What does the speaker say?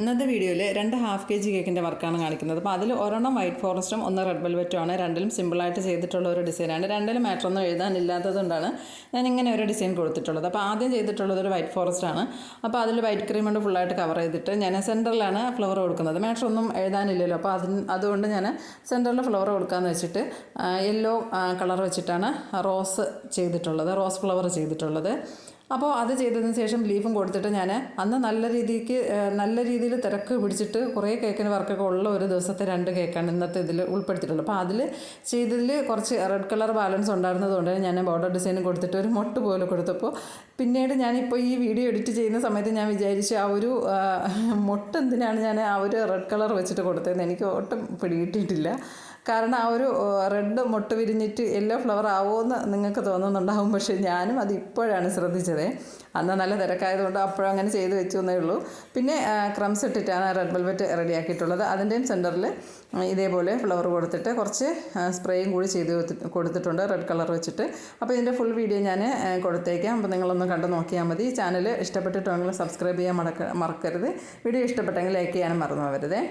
ഇന്നത്തെ വീഡിയോയിൽ രണ്ട് ഹാഫ് കെ ജി കേക്കിന്റെ വർക്കാണ് കാണിക്കുന്നത്. അപ്പോൾ അതിൽ ഒരെണ്ണം വൈറ്റ് ഫോറസ്റ്റും ഒന്ന് റെഡ് വെൽവെറ്റും ആണ്. രണ്ടിലും സിമ്പിളായിട്ട് ചെയ്തിട്ടുള്ള ഒരു ഡിസൈനാണ് രണ്ടിലും മാറ്റർ ഒന്നും എഴുതാനില്ലാത്തതുകൊണ്ടാണ് ഞാൻ ഇങ്ങനെ ഒരു ഡിസൈൻ കൊടുത്തിട്ടുള്ളത്. അപ്പോൾ ആദ്യം ചെയ്തിട്ടുള്ളത് ഒരു വൈറ്റ് ഫോറസ്റ്റ് ആണ്. അപ്പോൾ അതിൽ വൈറ്റ് ക്രീം കൊണ്ട് ഫുള്ളായിട്ട് കവർ ചെയ്തിട്ട് ഞാൻ സെന്ററിലാണ് ഫ്ലവർ കൊടുക്കുന്നത്. മാറ്റർ ഒന്നും എഴുതാനില്ലല്ലോ. അപ്പോൾ അതിന് അതുകൊണ്ട് ഞാൻ സെന്ററിൽ ഫ്ലവർ കൊടുക്കാമെന്ന് വെച്ചിട്ട് യെല്ലോ കളർ വെച്ചിട്ടാണ് റോസ് ചെയ്തിട്ടുള്ളത്. റോസ് ഫ്ലവർ ചെയ്തിട്ടുള്ളത്. അപ്പോൾ അത് ചെയ്തതിന് ശേഷം ലീഫും കൊടുത്തിട്ട് ഞാൻ അന്ന് നല്ല രീതിക്ക് നല്ല രീതിയിൽ തിരക്ക് പിടിച്ചിട്ട് കുറേ കേക്കിന് വർക്കൊക്കെ ഉള്ള ഒരു ദിവസത്തെ രണ്ട് കേക്കാണ് ഇന്നത്തെ ഇതിൽ ഉൾപ്പെടുത്തിയിട്ടുള്ളത്. അപ്പോൾ അതിൽ ചെയ്തതിൽ കുറച്ച് റെഡ് കളർ ബാലൻസ് ഉണ്ടായിരുന്നതുകൊണ്ട് ഞാൻ ബോർഡർ ഡിസൈൻ കൊടുത്തിട്ട് ഒരു മൊട്ട് പോലെ കൊടുത്തപ്പോൾ പിന്നീട് ഞാനിപ്പോൾ ഈ വീഡിയോ എഡിറ്റ് ചെയ്യുന്ന സമയത്ത് ഞാൻ വിചാരിച്ചു ആ ഒരു മൊട്ട് എന്തിനാണ് ഞാൻ ആ ഒരു റെഡ് കളർ വെച്ചിട്ട് കൊടുത്തതെന്ന് എനിക്ക് ഒട്ടും പിടികിട്ടിയിട്ടില്ല. കാരണം ആ ഒരു റെഡ് മുട്ട് വിരിഞ്ഞിട്ട് യെല്ലോ ഫ്ലവർ ആവുമെന്ന് നിങ്ങൾക്ക് തോന്നുന്നുണ്ടാവും. പക്ഷേ ഞാനും അത് ഇപ്പോഴാണ് ശ്രദ്ധിച്ചത്. അന്ന് നല്ല തിരക്കായതുകൊണ്ട് അപ്പോഴും അങ്ങനെ ചെയ്ത് വെച്ചു എന്നേ ഉള്ളൂ. പിന്നെ ക്രംസ് ഇട്ടിട്ടാണ് റെഡ് വെൽവെറ്റ് റെഡിയാക്കിയിട്ടുള്ളത്. അതിന്റെയും സെന്ററിൽ ഇതേപോലെ ഫ്ലവർ കൊടുത്തിട്ട് കുറച്ച് സ്പ്രേയും കൂടി ചെയ്ത് കൊടുത്തിട്ടുണ്ട്. റെഡ് കളർ വെച്ചിട്ട്. അപ്പോൾ ഇതിന്റെ ഫുൾ വീഡിയോ ഞാൻ കൊടുത്തേക്കാം. അപ്പോൾ നിങ്ങളൊന്ന് കണ്ട് നോക്കിയാൽ മതി. ചാനൽ ഇഷ്ടപ്പെട്ടിട്ടുണ്ടെങ്കിൽ സബ്സ്ക്രൈബ് ചെയ്യാൻ മറക്ക മറക്കരുത്. വീഡിയോ ഇഷ്ടപ്പെട്ടെങ്കിൽ ലൈക്ക് ചെയ്യാനും മറന്നു പോകരുതേ.